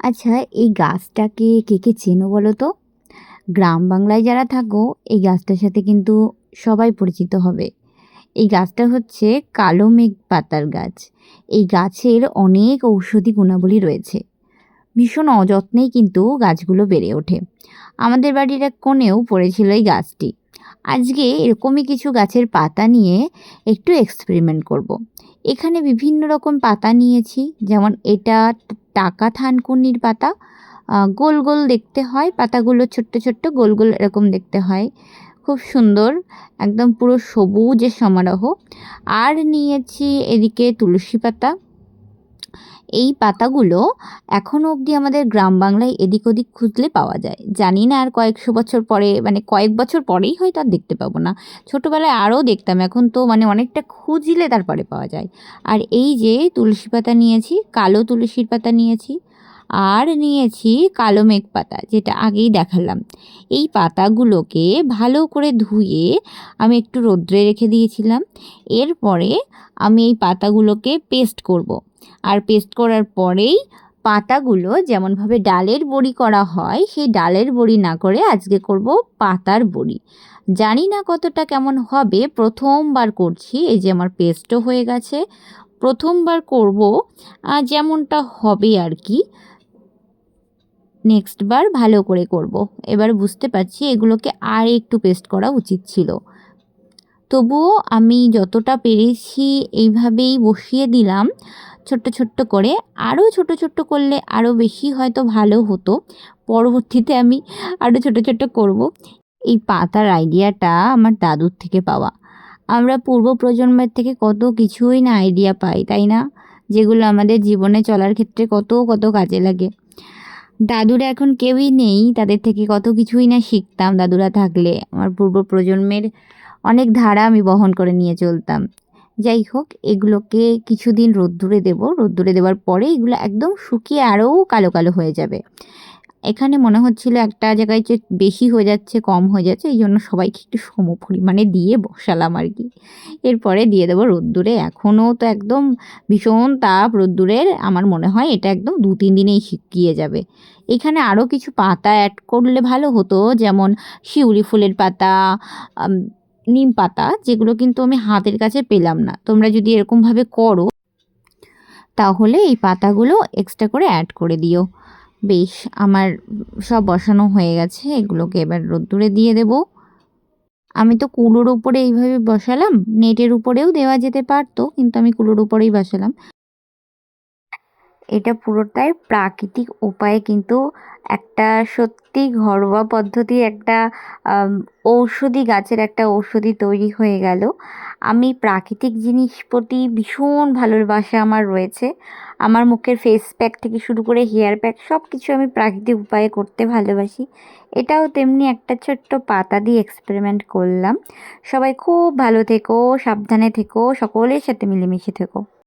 আচ্ছা এই গাছটাকে কে কে চেনো বলো তো? গ্রাম বাংলায় যারা থাকো, এই গাছটার সাথে কিন্তু সবাই পরিচিত হবে। এই গাছটা হচ্ছে কালো মেঘ পাতার গাছ। এই গাছের অনেক ঔষধি গুণাবলী রয়েছে। ভীষণ অযত্নেই কিন্তু গাছগুলো বেড়ে ওঠে। আমাদের বাড়ির এক কোণেও পড়েছিল এই গাছটি। আজকে এরকমই কিছু গাছের পাতা নিয়ে একটু এক্সপেরিমেন্ট করব। এখানে বিভিন্ন রকম পাতা নিয়েছি, যেমন এটা টাকা থানকুনির পাতা গোল গোল দেখতে হয়, পাতাগুলো ছোট্ট ছোট্ট গোল গোল এরকম দেখতে হয়। খুব সুন্দর, একদম পুরো সবুজের সমারোহ। আর নিয়েছি এদিকে তুলসী পাতা। এই পাতাগুলো এখনও অবধি আমাদের গ্রাম বাংলায় এদিক ওদিক খুঁজলে পাওয়া যায়। জানি না আর কয়েকশো বছর পরে মানে কয়েক বছর পরেই হয়তো আর দেখতে পাবো না। ছোটোবেলায় আরও দেখতাম, এখন তো মানে অনেকটা খুঁজলে তারপরে পাওয়া যায়। আর এই যে তুলসী পাতা নিয়েছি, কালো তুলসীর পাতা নিয়েছি আর নিয়েছি কালো মেঘ পাতা যেটা আগেই দেখালাম। এই পাতাগুলোকে ভালো করে ধুয়ে আমি একটু রোদ্রে রেখে দিয়েছিলাম। এরপরে আমি এই পাতাগুলোকে পেস্ট করব। আর পেস্ট করার পরেই পাতাগুলো যেমনভাবে ডালের বড়ি করা হয়, সেই ডালের বড়ি না করে আজকে করব পাতার বড়ি। জানি না কতটা কেমন হবে, প্রথমবার করছি, এই যে আমার পেস্টও হয়ে গেছে। প্রথমবার করব যেমনটা হবে আর কি। নেক্সট বার ভালো করে করব। এবার বুঝতে পারছি এগুলোকে আর একটু পেস্ট করা উচিত ছিল। তবুও আমি যতটা পেরেছি এইভাবেই বসিয়ে দিলাম। ছোট্ট ছোট্ট করে, আরও ছোট ছোট্ট করলে আরও বেশি হয়তো ভালো হতো। পরবর্তীতে আমি আরও ছোট ছোট করব। এই পাতার আইডিয়াটা আমার দাদুর থেকে পাওয়া। আমরা পূর্ব প্রজন্মের থেকে কত কিছুই না আইডিয়া পাই, তাই না? যেগুলো আমাদের জীবনে চলার ক্ষেত্রে কত কত কাজে লাগে। দাদুরা এখন কেউই নেই, তাদের থেকে কত কিছুই না শিখতাম দাদুরা থাকলে। আমার পূর্ব প্রজন্মের অনেক ধারা আমি বহন করে নিয়ে চলতাম। যাই হোক, এগুলোকে কিছুদিন রোদ্দুরে দেবো। রোদ্দুরে দেওয়ার পরে এগুলো একদম শুকিয়ে আরও কালো কালো হয়ে যাবে। এখানে মনে হচ্ছিল একটা জায়গায় যে বেশি হয়ে যাচ্ছে, কম হয়ে যাচ্ছে, এই জন্য সবাইকে একটু সম পরিমাণে দিয়ে বসালাম আর কি। এরপরে দিয়ে দেবো রোদ্দুরে। এখনও তো একদম ভীষণ তাপ রোদ্দুরের। আমার মনে হয় এটা একদম দু, তিন দিনেই শুকিয়ে যাবে। এখানে আরও কিছু পাতা অ্যাড করলে ভালো হতো, যেমন শিউলি ফুলের পাতা নিম পাতা, যেগুলো কিন্তু আমি হাতের কাছে পেলাম না। তোমরা যদি এরকমভাবে করো, তাহলে এই পাতাগুলো এক্সট্রা করে অ্যাড করে দিও। বেশ, আমার সব বসানো হয়ে গেছে, এগুলোকে এবার রোদ্দুরে দিয়ে দেব। আমি তো কুলোর উপরে এইভাবে বসালাম, নেটের উপরেও দেওয়া যেতে পারতো, কিন্তু আমি কুলোর উপরেই বসালাম। এটা পুরোটাই প্রাকৃতিক উপায়ে কিন্তু একটা সত্যি ঘরোয়া পদ্ধতি, একটা ঔষধি গাছের একটা ঔষধি তৈরি হয়ে গেল। আমি প্রাকৃতিক জিনিস প্রতি ভীষণ ভালোবাসা আমার রয়েছে। আমার মুখের ফেস প্যাক থেকে শুরু করে হেয়ার প্যাক সব কিছু আমি প্রাকৃতিক উপায়ে করতে ভালোবাসি। এটাও তেমনি একটা ছোট্ট পাতা দিয়ে এক্সপেরিমেন্ট করলাম। সবাই খুব ভালো থেকো, সাবধানে থেকো, সকলের সাথে মিলেমিশে থেকো।